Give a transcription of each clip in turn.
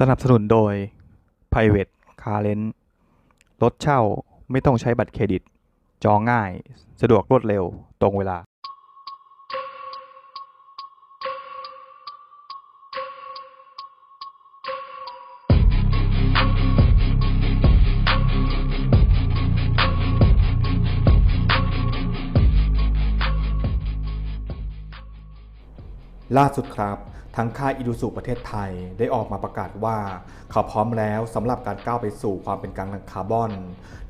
สนับสนุนโดย Private Car Rent รถเช่าไม่ต้องใช้บัตรเครดิต จองง่าย สะดวกรวดเร็ว ตรงเวลา ล่าสุดครับ ทางค่ายอิดูสุประเทศไทยได้ออกมาประกาศว่า เขาพร้อมแล้วสำหรับการก้าวไปสู่ความเป็นกลางทางคาร์บอน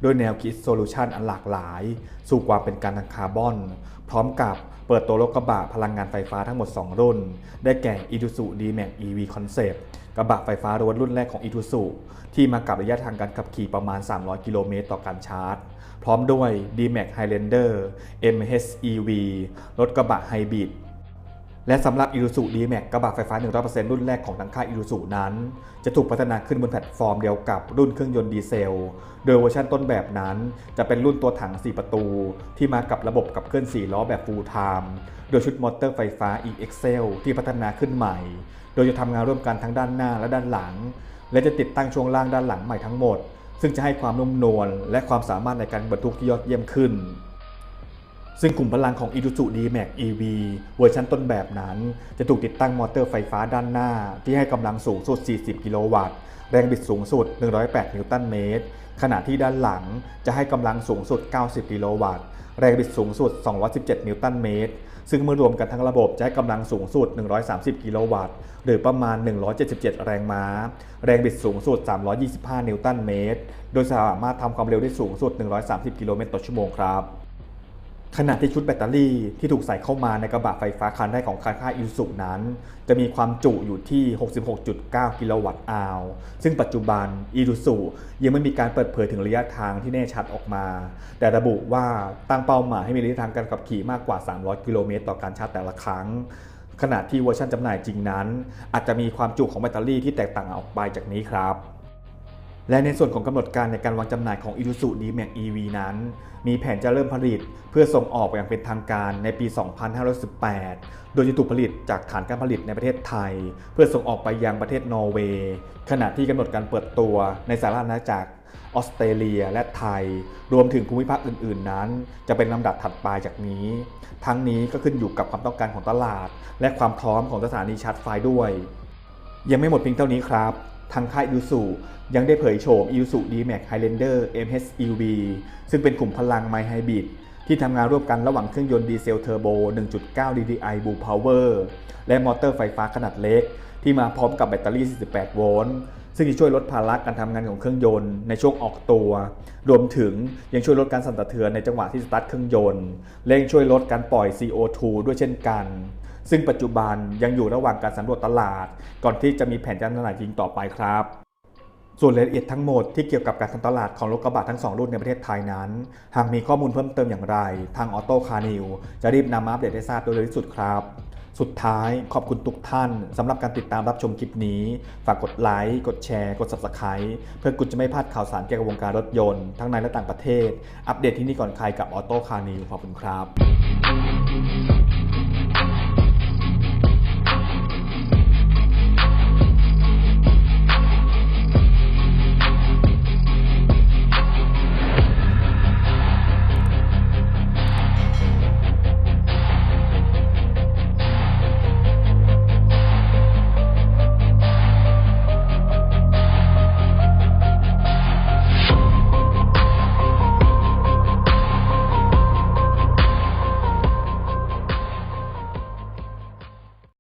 โดยแนวคิดโซลูชันอันหลากหลาย สู่ความเป็นกลางทางคาร์บอน พร้อมกับเปิดตัวรถกระบะพลังงานไฟฟ้าทั้งหมด 2 รุ่น ได้แก่ i d u s u D-Max EV Concept กระบะไฟฟ้าล้วนรุ่นแรกของ i d u s u ที่มากับระยะทางการขับขี่ประมาณ 300 กิโลเมตรต่อการชาร์จ พร้อมด้วย D-Max Highlander MHEV รถกระบะไฮบริด และสำหรับ i r u s u D-Max กระบะไฟฟ้า 100%รุ่นแรกของทางค่าย i r u s u นั้น จะถูกพัฒนาขึ้นบนแพลตฟอร์มเดียวกับรุ่นเครื่องยนต์ดีเซล โดยเวอร์ชันต้นแบบนั้น จะเป็นรุ่นตัวถัง 4 ประตู ที่มากับระบบขับเคลื่อน 4 ล้อแบบ full time โดยชุดมอเตอร์ไฟฟ้า e-Excel ที่พัฒนาขึ้นใหม่ โดยจะทำงานร่วมกันทั้งด้านหน้าและด้านหลัง และจะติดตั้งช่วงล่างด้านหลังใหม่ทั้งหมด ซึ่งจะให้ความนุ่มนวลและความสามารถในการบรรทุกที่ยอดเยี่ยมขึ้น ซึ่งกลุ่มพลังของ i d u s u D-Max EV เวอร์ชันต้นแบบนั้น จะถูกติดตั้งมอเตอร์ไฟฟ้าด้านหน้า ที่ให้กำลังสูงสุด 40 กิโลวัตต์ แรงบิดสูงสุด 108 นิวตันเมตร ขณะที่ด้านหลังจะให้กำลังสูงสุด 90 กิโลวัตต์ แรงบิดสูงสุด 217 นิวตันเมตร ซึ่งเมื่อรวมกันทั้งระบบจะให้กำลังสูงสุด 130 กิโลวัตต์ หรือประมาณ 177 แรงม้า แรงบิดสูงสุด 325 นิวตันเมตร โดยสามารถทำความเร็วได้สูงสุด 130 กิโลเมตรต่อชั่วโมงครับ ขณะที่ชุดแบตเตอรี่ที่ถูกใส่เข้ามาในกระบะไฟฟ้าคันแรกของค่ายอิ u สุนั้น จะมีความจุอยู่ที่ 66.9 กิโลวัตต์อาวซึ่งปัจจุบันอิ u สุยังไม่มีการเปิดเผยถึงระยะทางที่แน่ชัดออกมา แต่ระบุว่าตั้งเป้าหมายให้มีระยะทางการขับขี่มากกว่า 300 กิโลเมตรต่อการชาร์จแต่ละครั้ง ขณะที่เวอร์ชันจำหน่ายจริงนั้น อาจจะมีความจุของแบตเตอรี่ที่แตกต่างออกไปจากนี้ครับ และในส่วนของกำหนดการในการวางจำหน่ายของ i s u z u D-Max EV นั้น มีแผนจะเริ่มผลิตเพื่อส่งออกอย่างเป็นทางการในปี 2518 โดยจะถูกผลิตจากฐานการผลิตในประเทศไทย เพื่อส่งออกไปยังประเทศนอร์เวย์ขณะที่กำหนดการเปิดตัวในสหราชอาณาจักรออสเตรเลียและไทย รวมถึงภูมิภาคอื่น ๆ นั้น จะเป็นลำดับถัดไปจากนี้ ทั้งนี้ก็ขึ้นอยู่กับความต้องการของตลาด และความพร้อมของสถานีชาร์จไฟด้วย ยังไม่หมดเพียงเท่านี้ครับ ทางค่ายอิ s u ยังได้เผยโฉม i ิ s u D-Max Highlander MHEV ซึ่งเป็นกลุ่มพลังไมไฮบริดที่ทำงานร่วมกันระหว่างเครื่องยนต์ดีเซลเทอร์โบ 1.9 DDI Blue Power และมอเตอร์ไฟฟ้าขนาดเล็ก ที่มาพร้อมกับแบตเตอรี่ 48 โวลต์ ซึ่งจะช่วยลดภาระการทำงานของเครื่องยนต์ในช่วงออกตัว รวมถึงยังช่วยลดการสั่นสะเทือนในจังหวะที่สตาร์ทเครื่องยนต์ และยังช่วยลดการปล่อย CO2 ด้วยเช่นกัน ซึ่งปัจจุบันยังอยู่ระหว่างการสำรวจตลาด ก่อนที่จะมีแผนการจำหน่ายจริงต่อไปครับส่วนรายละเอียดทั้งหมดที่เกี่ยวกับการทำตลาดของรถกระบะทั้ง 2 รุ่นในประเทศไทยนั้น หากมีข้อมูลเพิ่มเติมอย่างไร ทางออโต้คาร์นิวจะรีบนำมาอัปเดตให้ทราบโดยเร็วที่สุดครับ สุดท้ายขอบคุณทุกท่านสำหรับการติดตามรับชมคลิปนี้ ฝากกดไลค์ กดแชร์ กด Subscribe เพื่อคุณจะไม่พลาดข่าวสารเกี่ยวกับวงการรถยนต์ทั้งในและต่างประเทศ อัปเดตที่นี่ก่อนใครกับออโต้คาร์นิวขอบคุณครับ